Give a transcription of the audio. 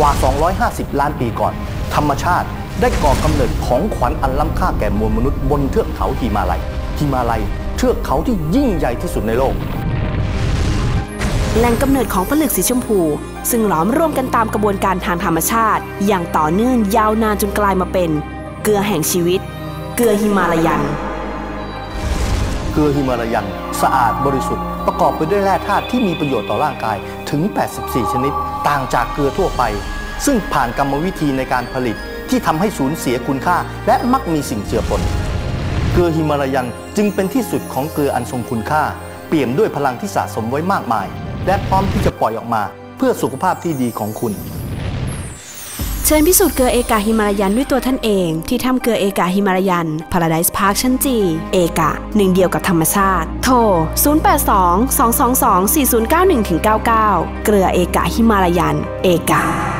ว่า 250 ล้านปีก่อน ธรรมชาติได้ก่อกำเนิดของขวัญอันล้ำค่าแก่มวลมนุษย์บนเทือกเขาหิมาลัยหิมาลัยเทือกเขาที่ยิ่งใหญ่ที่สุดในโลก แหล่งกำเนิดของผลึกสีชมพู ซึ่งหลอมรวมกันตามกระบวนการทางธรรมชาติ อย่างต่อเนื่องยาวนานจนกลายมาเป็น เกลือแห่งชีวิต เกลือฮิมาลายัน เกลือฮิมาลายัน สะอาดบริสุทธิ์ประกอบไปด้วยแร่ธาตุที่มีประโยชน์ต่อร่างกาย ถึง 84 ชนิด ต่างจากเกลือทั่วไป ซึ่งผ่านกรรมวิธีในการผลิตที่ทำให้สูญเสียคุณค่า และมักมีสิ่งเจือปน เกลือฮิมาลายันจึงเป็นที่สุดของเกลืออันทรงคุณค่า เปี่ยมด้วยพลังที่สะสมไว้มากมาย และพร้อมที่จะปล่อยออกมา เพื่อสุขภาพที่ดีของคุณ เชิญพิสูจน์เกลือเอกาฮิมารายันด้วยตัวท่านเองที่ทำเกลือเอกาฮิมารายัน Paradise Park ชั้นจีเอกะหนึ่งเดียวกับธรรมชาติ โทร 082 222 4091-99 เกลือเอกาฮิมารายัน เอกา